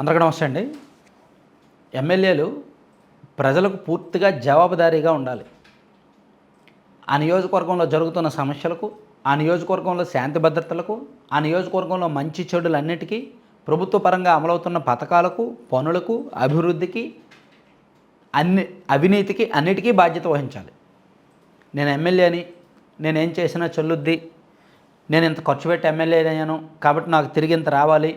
అందరికీ నమస్తే అండి. ఎమ్మెల్యేలు ప్రజలకు పూర్తిగా జవాబుదారీగా ఉండాలి. ఆ నియోజకవర్గంలో జరుగుతున్న సమస్యలకు ఆ నియోజకవర్గంలో శాంతి భద్రతలకు ఆ నియోజకవర్గంలో మంచి చెడులన్నిటికీ ప్రభుత్వ పరంగా అమలవుతున్న పథకాలకు పనులకు అభివృద్ధికి అన్ని అవినీతికి అన్నిటికీ బాధ్యత వహించాలి. నేను ఎమ్మెల్యేని నేనేం చేసినా చెల్లుద్ది. నేను ఇంత ఖర్చు పెట్టి ఎమ్మెల్యే అయ్యాను కాబట్టి నాకు తిరిగి ఇంత రావాలి.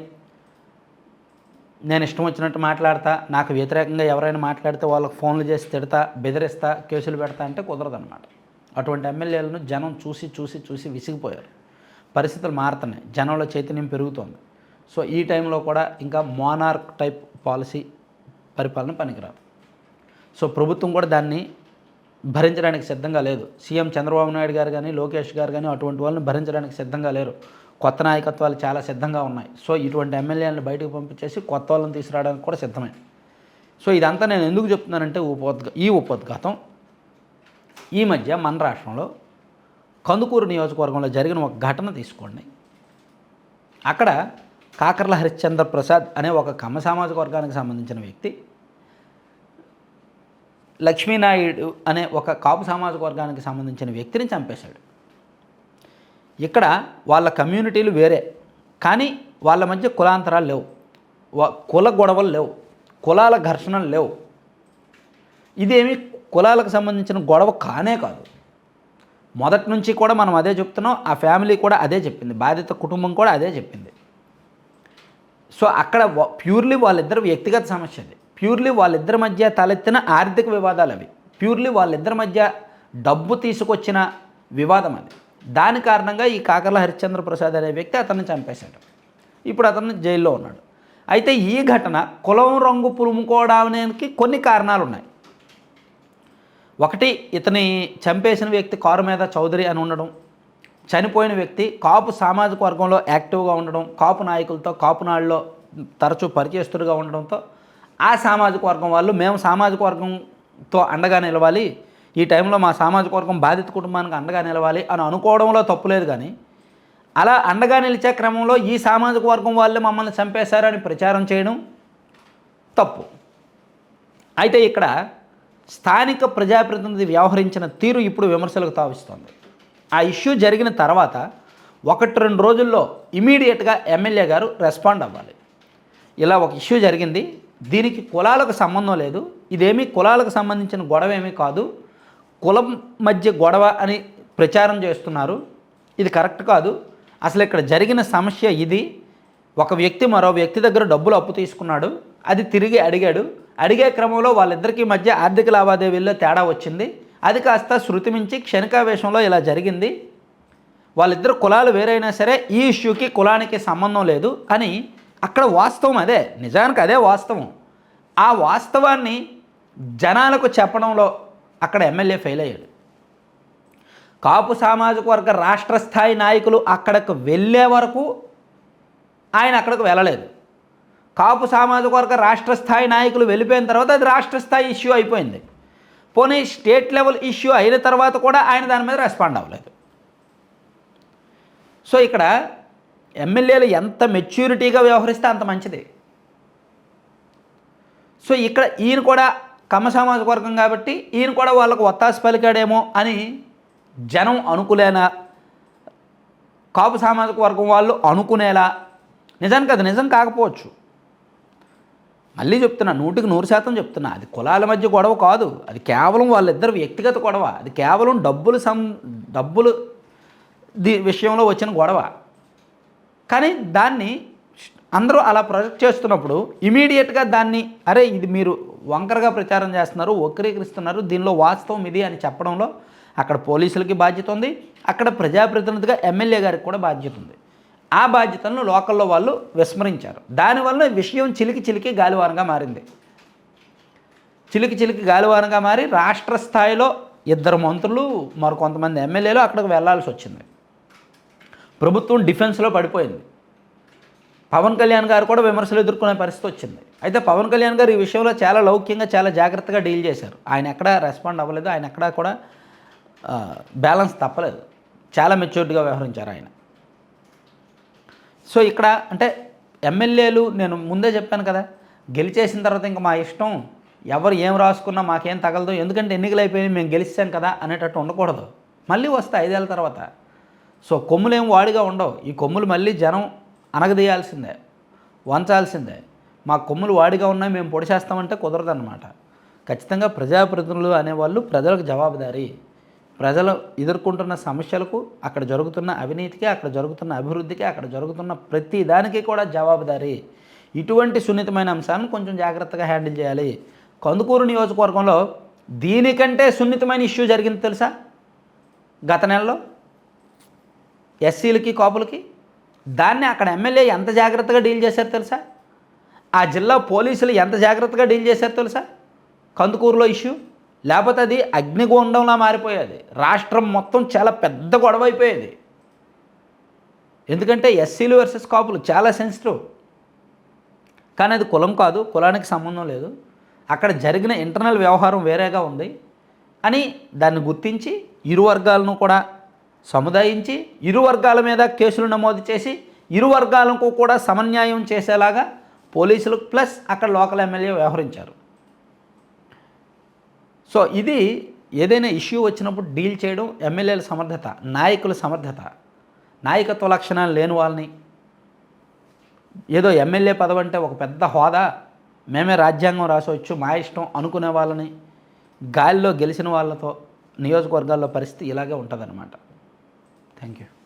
నేను ఇష్టం వచ్చినట్టు మాట్లాడతా నాకు వ్యతిరేకంగా ఎవరైనా మాట్లాడితే వాళ్ళకి ఫోన్లు చేసి తిడతా బెదిరిస్తా కేసులు పెడతా అంటే కుదరదన్నమాట. అటువంటి ఎమ్మెల్యేలను జనం చూసి చూసి చూసి విసిగిపోయారు. పరిస్థితులు మారుతున్నాయి. జనంలో చైతన్యం పెరుగుతోంది. సో ఈ టైంలో కూడా ఇంకా మోనార్క్ టైప్ పాలసీ పరిపాలన పనికిరాదు. సో ప్రభుత్వం కూడా దాన్ని భరించడానికి సిద్ధంగా లేదు. సీఎం చంద్రబాబు నాయుడు గారు కానీ లోకేష్ గారు కానీ అటువంటి వాళ్ళని భరించడానికి సిద్ధంగా లేరు. కొత్త నాయకత్వాలు చాలా సిద్ధంగా ఉన్నాయి. సో ఇటువంటి ఎమ్మెల్యేలను బయటకు పంపించేసి కొత్త వాళ్ళని తీసుకురావడానికి కూడా సిద్ధమే. సో ఇదంతా నేను ఎందుకు చెప్తున్నానంటే ఉపోద్ఘ ఈ ఉపోద్ఘాతం ఈ మధ్య మన రాష్ట్రంలో కందుకూరు నియోజకవర్గంలో జరిగిన ఒక ఘటన తీసుకోండి. అక్కడ కాకర్ల హరిశ్చంద్ర ప్రసాద్ అనే ఒక కమ్మ సామాజిక వర్గానికి సంబంధించిన వ్యక్తి లక్ష్మీనాయుడు అనే ఒక కాపు సామాజిక వర్గానికి సంబంధించిన వ్యక్తిని చంపేశాడు. ఇక్కడ వాళ్ళ కమ్యూనిటీలు వేరే కానీ వాళ్ళ మధ్య కులాంతరాలు లేవు. కుల గొడవలు లేవు. కులాల ఘర్షణలు లేవు. ఇదేమి కులాలకు సంబంధించిన గొడవ కానే కాదు. మొదటి నుంచి కూడా మనం అదే చెప్తున్నాం ఆ ఫ్యామిలీ కూడా అదే చెప్పింది బాధిత కుటుంబం కూడా అదే చెప్పింది. సో అక్కడ ప్యూర్లీ వాళ్ళిద్దరు వ్యక్తిగత సమస్య అది. ప్యూర్లీ వాళ్ళిద్దరి మధ్య తలెత్తిన ఆర్థిక వివాదాలు అవి. ప్యూర్లీ వాళ్ళిద్దరి మధ్య డబ్బు తీసుకొచ్చిన వివాదం అది. దాని కారణంగా ఈ కాకర్ల హరిశ్చంద్ర ప్రసాద్ అనే వ్యక్తి అతన్ని చంపేశాడు. ఇప్పుడు అతను జైల్లో ఉన్నాడు. అయితే ఈ ఘటన కులం రంగు పులుముకోవడానికి కొన్ని కారణాలు ఉన్నాయి ఒకటి ఇతని చంపేసిన వ్యక్తి కారు మీద చౌదరి అని ఉండడం చనిపోయిన వ్యక్తి కాపు సామాజిక వర్గంలో యాక్టివ్గా ఉండడం కాపు నాయకులతో కాపు నాళ్ళలో తరచూ పరిచయస్తులుగా ఉండడంతో ఆ సామాజిక వర్గం వాళ్ళు మేము సామాజిక వర్గంతో అండగా నిలవాలి ఈ టైంలో మా సామాజిక వర్గం బాధిత కుటుంబానికి అండగా నిలవాలి అని అనుకోవడంలో తప్పులేదు కానీ అలా అండగా నిలిచే క్రమంలో ఈ సామాజిక వర్గం వాళ్ళే మమ్మల్ని చంపేశారని ప్రచారం చేయడం తప్పు. అయితే ఇక్కడ స్థానిక ప్రజాప్రతినిధి వ్యవహరించిన తీరు ఇప్పుడు విమర్శలకు తావిస్తోంది. ఆ ఇష్యూ జరిగిన తర్వాత ఒకటి రెండు రోజుల్లో ఇమీడియట్గా ఎమ్మెల్యే గారు రెస్పాండ్ అవ్వాలి. ఇలా ఒక ఇష్యూ జరిగింది దీనికి కులాలకు సంబంధం లేదు ఇదేమీ కులాలకు సంబంధించిన గొడవ ఏమీ కాదు కులం మధ్య గొడవ అని ప్రచారం చేస్తున్నారు. ఇది కరెక్ట్ కాదు. అసలు ఇక్కడ జరిగిన సమస్య ఇది. ఒక వ్యక్తి మరో వ్యక్తి దగ్గర డబ్బులు అప్పు తీసుకున్నాడు. అది తిరిగి అడిగాడు. అడిగే క్రమంలో వాళ్ళిద్దరికీ మధ్య ఆర్థిక లావాదేవీల్లో తేడా వచ్చింది. అది కాస్త శృతి మించి క్షణికావేశంలో ఇలా జరిగింది. వాళ్ళిద్దరు కులాలు వేరైనా సరే ఈ ఇష్యూకి కులానికి సంబంధం లేదు. అని అక్కడ వాస్తవం అదే. నిజానికి అదే వాస్తవం. ఆ వాస్తవాన్ని జనాలకు చెప్పడంలో అక్కడ ఎమ్మెల్యే ఫెయిల్ అయ్యాడు. కాపు సామాజిక వర్గ రాష్ట్ర స్థాయి నాయకులు అక్కడికి వెళ్ళే వరకు ఆయన అక్కడికి వెళ్ళలేదు. కాపు సామాజిక వర్గ రాష్ట్ర స్థాయి నాయకులు వెళ్ళిపోయిన తర్వాత అది రాష్ట్ర స్థాయి ఇష్యూ అయిపోయింది. పోనీ స్టేట్ లెవెల్ ఇష్యూ అయిన తర్వాత కూడా ఆయన దాని మీద రెస్పాండ్ అవ్వలేదు. సో ఇక్కడ ఎమ్మెల్యేలు ఎంత మెచ్యూరిటీగా వ్యవహరిస్తే అంత మంచిది. సో ఇక్కడ ఈయన కూడా కమ్మ సామాజిక వర్గం కాబట్టి ఈయన కూడా వాళ్ళకు ఒత్తాసి పలికాడేమో అని జనం అనుకులేనా కాపు సామాజిక వర్గం వాళ్ళు అనుకునేలా నిజానికి అది నిజం కాకపోవచ్చు. మళ్ళీ చెప్తున్నా నూటికి నూరు శాతం చెప్తున్నా అది కులాల మధ్య గొడవ కాదు అది కేవలం వాళ్ళిద్దరు వ్యక్తిగత గొడవ అది కేవలం డబ్బులు సం డబ్బులు ది విషయంలో వచ్చిన గొడవ. కానీ దాన్ని అందరూ అలా ప్రొజెక్ట్ చేస్తున్నప్పుడు ఇమీడియట్గా దాన్ని అరే ఇది మీరు వంకరగా ప్రచారం చేస్తున్నారు వక్రీకరిస్తున్నారు దీనిలో వాస్తవం ఇది అని చెప్పడంలో అక్కడ పోలీసులకి బాధ్యత ఉంది అక్కడ ప్రజాప్రతినిధిగా ఎమ్మెల్యే గారికి కూడా బాధ్యత ఉంది. ఆ బాధ్యతలను లోకల్లో వాళ్ళు విస్మరించారు. దానివల్ల విషయం చిలికి చిలికి గాలివారంగా మారింది. చిలికి చిలికి గాలివారంగా మారి రాష్ట్ర స్థాయిలో ఇద్దరు మంత్రులు మరి కొంతమంది ఎమ్మెల్యేలు అక్కడికి వెళ్ళాల్సి వచ్చింది. ప్రభుత్వం డిఫెన్స్లో పడిపోయింది. పవన్ కళ్యాణ్ గారు కూడా విమర్శలు ఎదుర్కొనే పరిస్థితి వచ్చింది. అయితే పవన్ కళ్యాణ్ గారు ఈ విషయంలో చాలా లౌక్యంగా చాలా జాగ్రత్తగా డీల్ చేశారు. ఆయన ఎక్కడ రెస్పాండ్ అవ్వలేదు. ఆయన ఎక్కడా కూడా బ్యాలెన్స్ తప్పలేదు. చాలా మెచ్యూర్డ్గా వ్యవహరించారు ఆయన. సో ఇక్కడ అంటే ఎమ్మెల్యేలు నేను ముందే చెప్పాను కదా గెలిచేసిన తర్వాత ఇంకా మా ఇష్టం ఎవరు ఏం రాసుకున్నా మాకేం తగలదు ఎందుకంటే ఎన్నికలు అయిపోయినాయి మేము గెలిచాం కదా అనేటట్టు ఉండకూడదు. మళ్ళీ వస్తాయి ఐదేళ్ళ తర్వాత. సో కొమ్ములు ఏం వాడిగా ఉండవు. ఈ కొమ్ములు మళ్ళీ జనం అనగదీయాల్సిందే వంచాల్సిందే. మా కొమ్ములు వాడిగా ఉన్నాయి మేము పొడిచేస్తామంటే కుదరదన్నమాట. ఖచ్చితంగా ప్రజాప్రతినిధులు అనేవాళ్ళు ప్రజలకు జవాబుదారీ. ప్రజలు ఎదుర్కొంటున్న సమస్యలకు అక్కడ జరుగుతున్న అవినీతికి అక్కడ జరుగుతున్న అభివృద్ధికి అక్కడ జరుగుతున్న ప్రతి దానికి కూడా జవాబుదారీ. ఇటువంటి సున్నితమైన అంశాలను కొంచెం జాగ్రత్తగా హ్యాండిల్ చేయాలి. కందుకూరు నియోజకవర్గంలో దీనికంటే సున్నితమైన ఇష్యూ జరిగింది తెలుసా? గత నెలలో ఎస్సీలకి కాపులకి దాన్ని అక్కడ ఎమ్మెల్యే ఎంత జాగ్రత్తగా డీల్ చేశారు తెలుసా? ఆ జిల్లా పోలీసులు ఎంత జాగ్రత్తగా డీల్ చేశారు తెలుసా? కందుకూరులో ఇష్యూ. లేకపోతే అది అగ్నిగుండంలా మారిపోయేది. రాష్ట్రం మొత్తం చాలా పెద్ద గొడవ అయిపోయేది. ఎందుకంటే ఎస్సీలు వర్సెస్ కాపులు చాలా సెన్సిటివ్. కానీ అది కులం కాదు కులానికి సంబంధం లేదు. అక్కడ జరిగిన ఇంటర్నల్ వ్యవహారం వేరేగా ఉంది. అని దాన్ని గుర్తించి ఇరు వర్గాలను కూడా సముదాయించి ఇరు వర్గాల మీద కేసులు నమోదు చేసి ఇరు వర్గాలకు కూడా సమన్యాయం చేసేలాగా పోలీసులు ప్లస్ అక్కడ లోకల్ ఎమ్మెల్యే వ్యవహరించారు. సో ఇది ఏదైనా ఇష్యూ వచ్చినప్పుడు డీల్ చేయడం ఎమ్మెల్యేల సమర్థత నాయకుల సమర్థత నాయకత్వ లక్షణాలు లేని వాళ్ళని. ఏదో ఎమ్మెల్యే పదవి అంటే ఒక పెద్ద హోదా మేమే రాజ్యాంగం రాసవచ్చు మా ఇష్టం అనుకునే వాళ్ళని గాలిలో గెలిచిన వాళ్ళతో నియోజకవర్గాల్లో పరిస్థితి ఇలాగే ఉంటుందన్నమాట. Thank you.